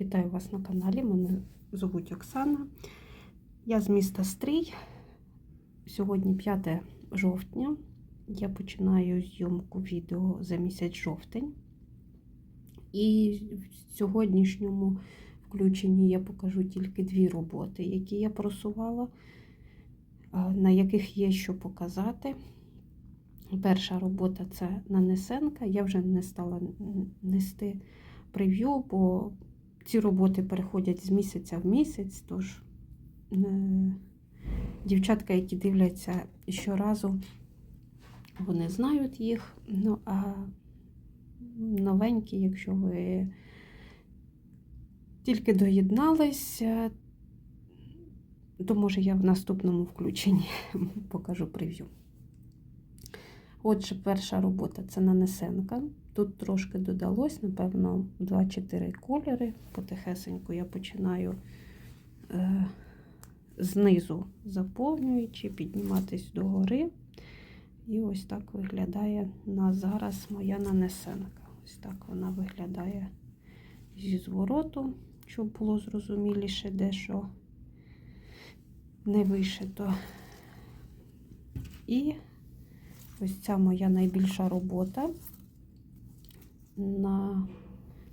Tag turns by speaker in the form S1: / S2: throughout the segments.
S1: Вітаю вас на каналі. Мене звуть Оксана. Я з міста Стрій. Сьогодні 5 жовтня. Я починаю зйомку відео за місяць жовтень. І в сьогоднішньому включенні я покажу тільки дві роботи, які я просувала, на яких є що показати. Перша робота це нанесенка. Я вже не стала нести прев'ю, бо ці роботи переходять з місяця в місяць, тож е, дівчатка, які дивляться щоразу, вони знають їх. Ну, а новенькі, якщо ви тільки доєдналися, то може я в наступному включенні покажу прев'ю. Отже, перша робота це нанесенка. Тут трошки додалось, напевно, 2-4 кольори. Потихесеньку я починаю е, знизу заповнюючи, підніматись догори. І ось так виглядає на зараз моя нанесенка. Ось так вона виглядає зі звороту, щоб було зрозуміліше, де що не вишито. І ось ця моя найбільша робота на,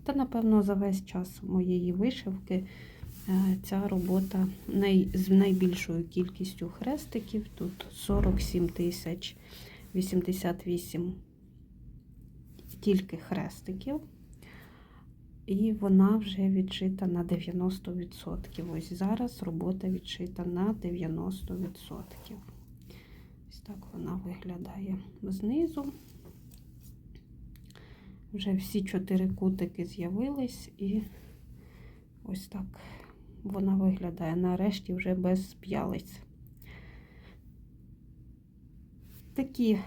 S1: та, напевно, за весь час моєї вишивки е, ця робота най, з найбільшою кількістю хрестиків. Тут 47 тисяч 88 тільки хрестиків. І вона вже відшита на 90%. Ось зараз робота відшита на 90%. Ось так вона виглядає знизу. Вже всі чотири кутики з'явились, і ось так вона виглядає. Нарешті вже без п'ялиць. Такі,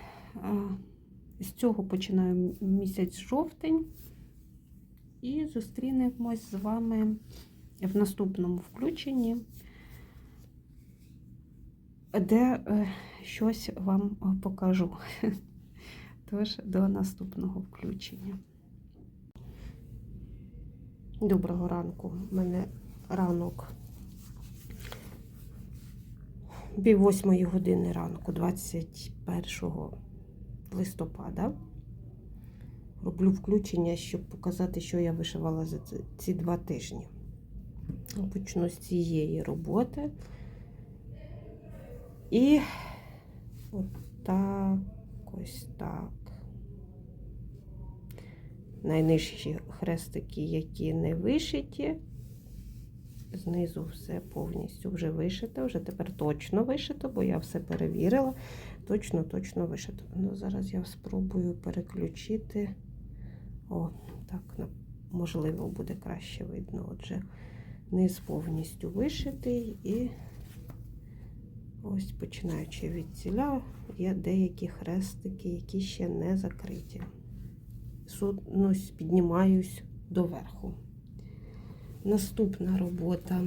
S1: з цього починаю місяць жовтень. І зустрінемось з вами в наступному включенні, де е, щось вам покажу. Тож, до наступного включення. Доброго ранку. У мене ранок пів восьмої години ранку, 21 листопада. Роблю включення, щоб показати, що я вишивала за ці два тижні. Почну з цієї роботи. І от так, ось так. Найнижчі хрестики, які не вишиті. Знизу все повністю вже вишито, вже тепер точно вишито, бо я все перевірила. Точно-точно вишито. Ну, Зараз я спробую переключити. О, так, можливо, буде краще видно. Отже, низ повністю вишитий і ось починаючи від ціля, є деякі хрестики, які ще не закриті. Сунусь, піднімаюсь доверху. Наступна робота.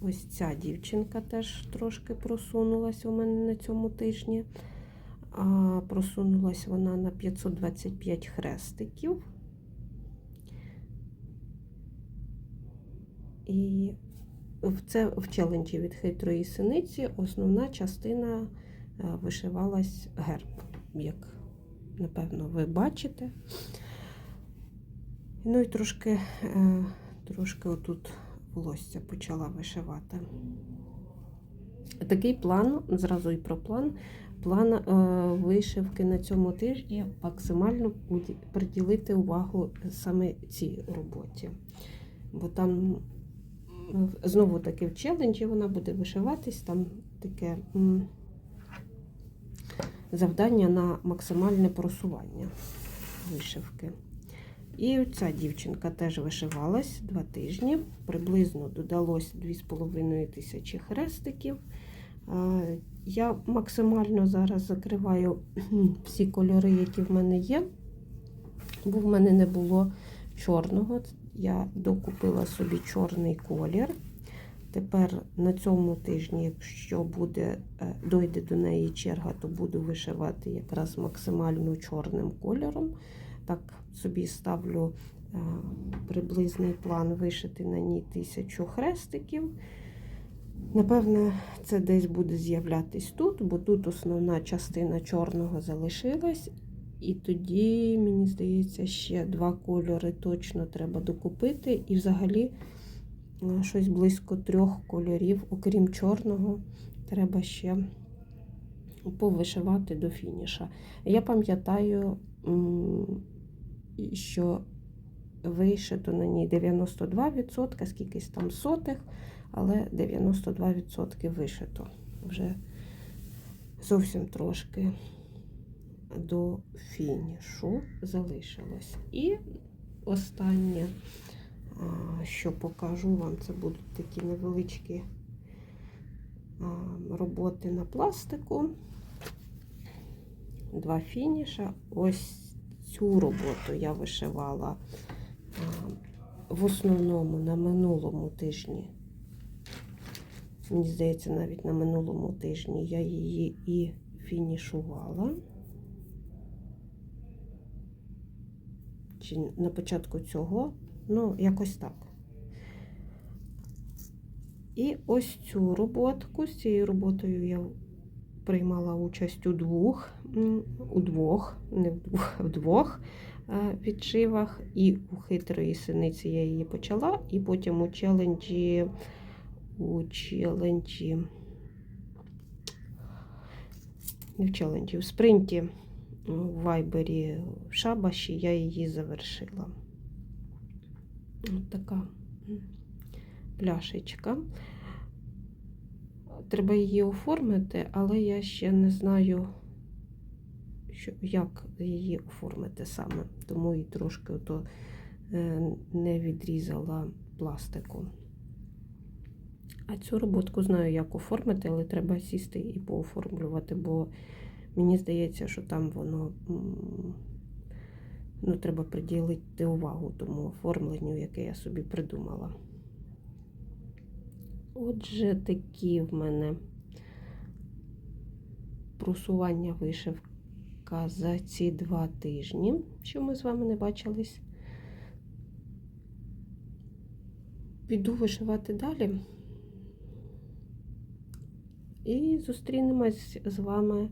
S1: Ось ця дівчинка теж трошки просунулася у мене на цьому тижні. А Просунулась вона на 525 хрестиків. І це в челенджі від хитрої синиці основна частина вишивалась герб, як, напевно, ви бачите. Ну і трошки, трошки отут волосся почала вишивати. Такий план, зразу і про план. План е, вишивки на цьому тижні максимально приділити увагу саме цій роботі. Бо там, знову таки, в челенджі вона буде вишиватись, там таке завдання на максимальне просування вишивки. І ця дівчинка теж вишивалась два тижні, приблизно додалось 2,5 тисячі хрестиків. Я максимально зараз закриваю всі кольори, які в мене є, бо в мене не було чорного. Я докупила собі чорний колір. Тепер на цьому тижні, якщо буде, е, дойде до неї черга, то буду вишивати якраз максимально чорним кольором. Так собі ставлю е, приблизний план вишити на ній тисячу хрестиків. Напевне, це десь буде з'являтись тут, бо тут основна частина чорного залишилась. І тоді, мені здається, ще два кольори точно треба докупити. І взагалі е, щось близько трьох кольорів, окрім чорного, треба ще повишивати до фініша. Я пам'ятаю, що вишито на ній 92%, скількись там сотих, але 92% вишито. Вже зовсім трошки до фінішу залишилось. І останнє, що покажу вам, це будуть такі невеличкі роботи на пластику. Два фініша. Ось цю роботу я вишивала в основному на минулому тижні. Мені здається, навіть на минулому тижні я її і фінішувала. Чи на початку цього, ну, якось так. І ось цю роботку, з цією роботою я приймала участь у двох, у двох, не в двох, а в двох е, відшивах. І у хитрої синиці я її почала, і потім у челенджі, у челенджі, не в челенджі, в спринті в вайбері в шабаші я її завершила. Ось така пляшечка. Треба її оформити, але я ще не знаю, що, як її оформити саме, тому і трошки ото, е, не відрізала пластику. А цю роботку знаю, як оформити, але треба сісти і пооформлювати, бо мені здається, що там воно ну, треба приділити увагу тому оформленню, яке я собі придумала. Отже, такі в мене просування вишивка за ці два тижні, що ми з вами не бачились. Піду вишивати далі. І зустрінемось з вами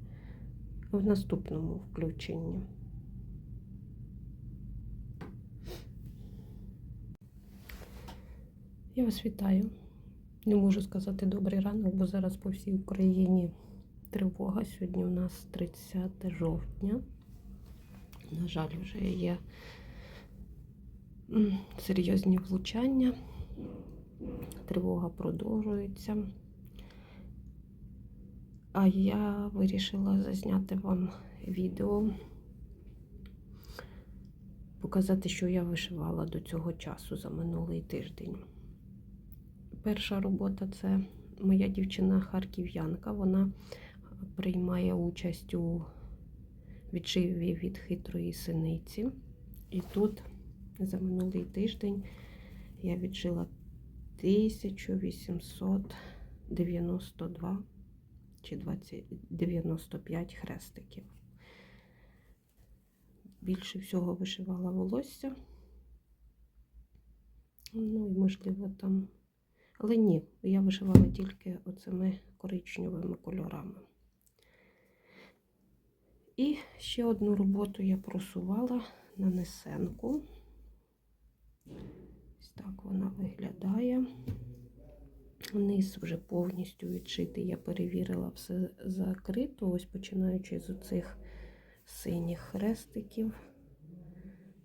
S1: в наступному включенні. Я вас вітаю. Не можу сказати добрий ранок, бо зараз по всій Україні тривога. Сьогодні у нас 30 жовтня. На жаль, вже є серйозні влучання. Тривога продовжується. А я вирішила зазняти вам відео, показати, що я вишивала до цього часу за минулий тиждень. Перша робота це моя дівчина харків'янка. Вона приймає участь у відшиві від хитрої синиці. І тут за минулий тиждень я відшила 1892 чи 20, 95 хрестиків. Більше всього вишивала волосся. Ну і, можливо, там. Але ні, я вишивала тільки оцими коричневими кольорами. І ще одну роботу я просувала на несенку. Ось так вона виглядає. Низ вже повністю відшитий, я перевірила, все закрито. Ось починаючи з оцих синіх хрестиків,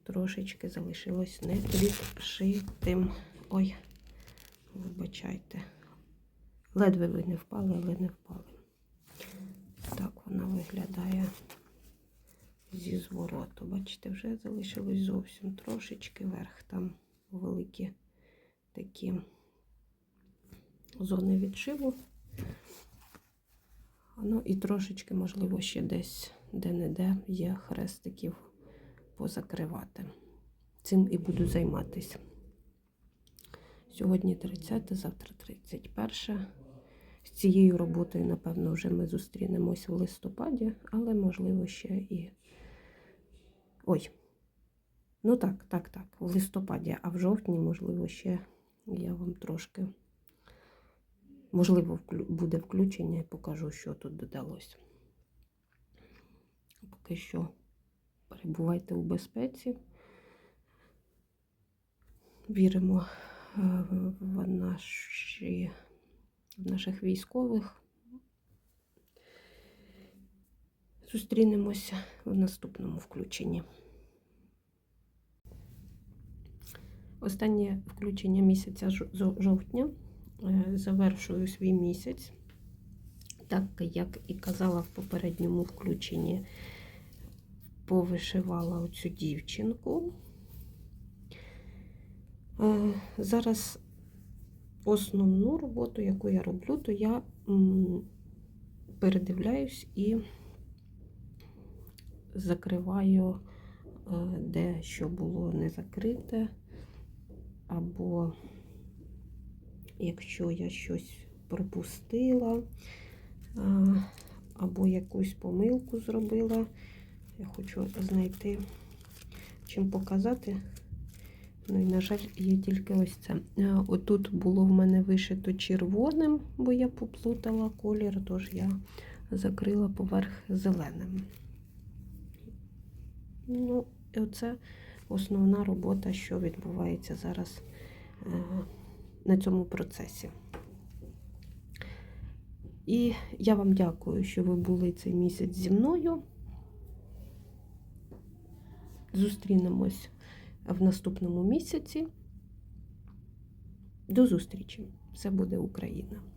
S1: трошечки залишилось не відшитим. Ой, вибачайте. Ледве ви не впали, але не впали. Так вона виглядає зі звороту. Бачите, вже залишилось зовсім трошечки верх, там великі такі зони відшиву. Ну і трошечки, можливо, ще десь де-не-де є хрестиків позакривати. Цим і буду займатися. Сьогодні 30, завтра 31. З цією роботою, напевно, вже ми зустрінемось в листопаді, але, можливо, ще і. Ой, Ну так, так, так, в листопаді, а в жовтні, можливо, ще я вам трошки, можливо, буде включення і покажу, що тут додалося. Поки що перебувайте у безпеці. Віримо е, в- наші, в наших військових. Зустрінемося в наступному включенні. Останнє включення місяця жовтня. Е, Завершую свій місяць. Так як і казала в попередньому включенні, повишивала оцю дівчинку. Е, Зараз основну роботу, яку я роблю, то я передивляюсь і закриваю, е, де що було не закрите, або якщо я щось пропустила, або якусь помилку зробила, я хочу знайти, чим показати. Ну і, на жаль, є тільки ось це. Е, Отут було в мене вишито червоним, бо я поплутала колір, тож я закрила поверх зеленим. Ну, і оце основна робота, що відбувається зараз е, на цьому процесі. І я вам дякую, що ви були цей місяць зі мною. Зустрінемось в наступному місяці. До зустрічі! Все буде Україна!